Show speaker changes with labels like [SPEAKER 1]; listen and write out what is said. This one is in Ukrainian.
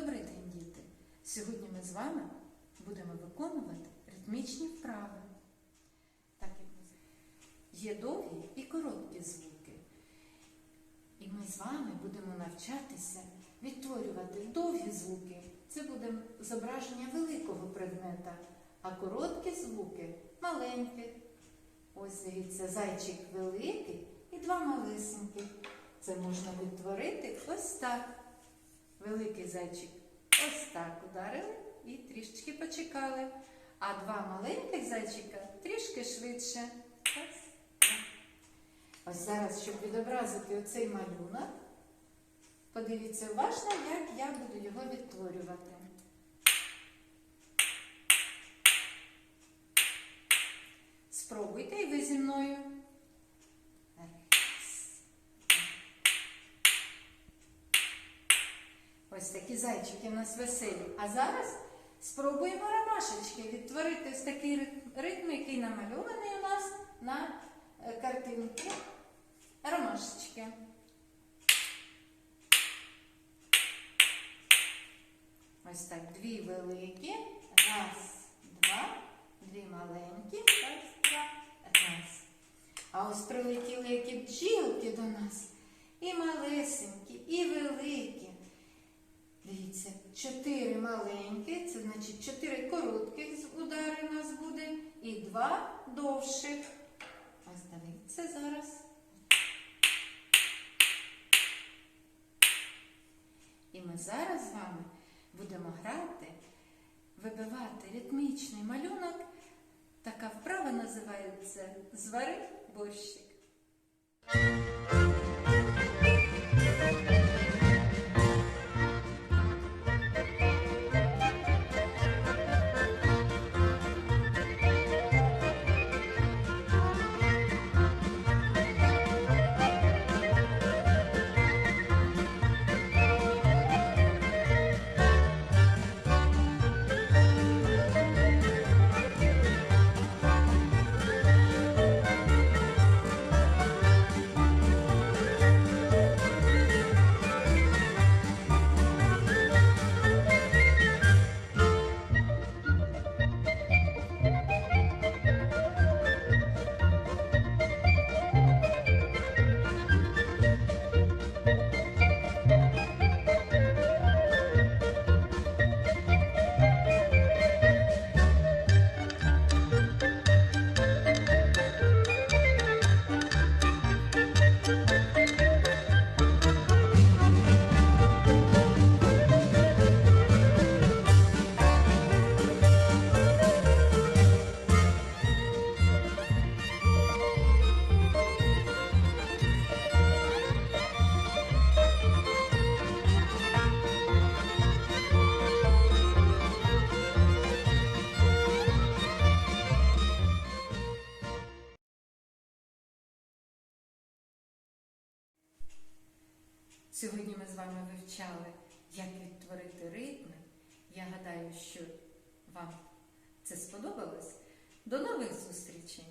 [SPEAKER 1] Добрий день, діти! Сьогодні ми з вами будемо виконувати ритмічні вправи. Так як Є довгі і короткі звуки. І ми з вами будемо навчатися відтворювати довгі звуки. Це буде зображення великого предмета, а короткі звуки маленькі. Ось дивіться, зайчик великий і два малисеньких. Це можна відтворити ось так. Великий зайчик ось так ударили і трішечки почекали. А два маленьких зайчика трішки швидше. Ось. Ось зараз, щоб відобразити оцей малюнок, подивіться уважно, як я буду його відтворювати. Спробуйте і ви зі мною. Раз. Ось такі зайчики у нас веселі. А зараз спробуємо ромашечки відтворити ось такий ритм, який намальований у нас на е, картинці. Ромашечки. Ось так, дві великі. Раз, два, дві маленькі. Раз, два, раз. А ось прилетіли які бджілки до нас. І малесенькі, 4 маленькі, це значить 4 коротких удари у нас буде і 2 довших. Ось дивіться зараз. І ми зараз з вами будемо грати, вибивати ритмічний малюнок. Така вправа називається звари борщик. Сьогодні ми з вами вивчали, як відтворити ритми. Я гадаю, що вам це сподобалось. До нових зустрічей!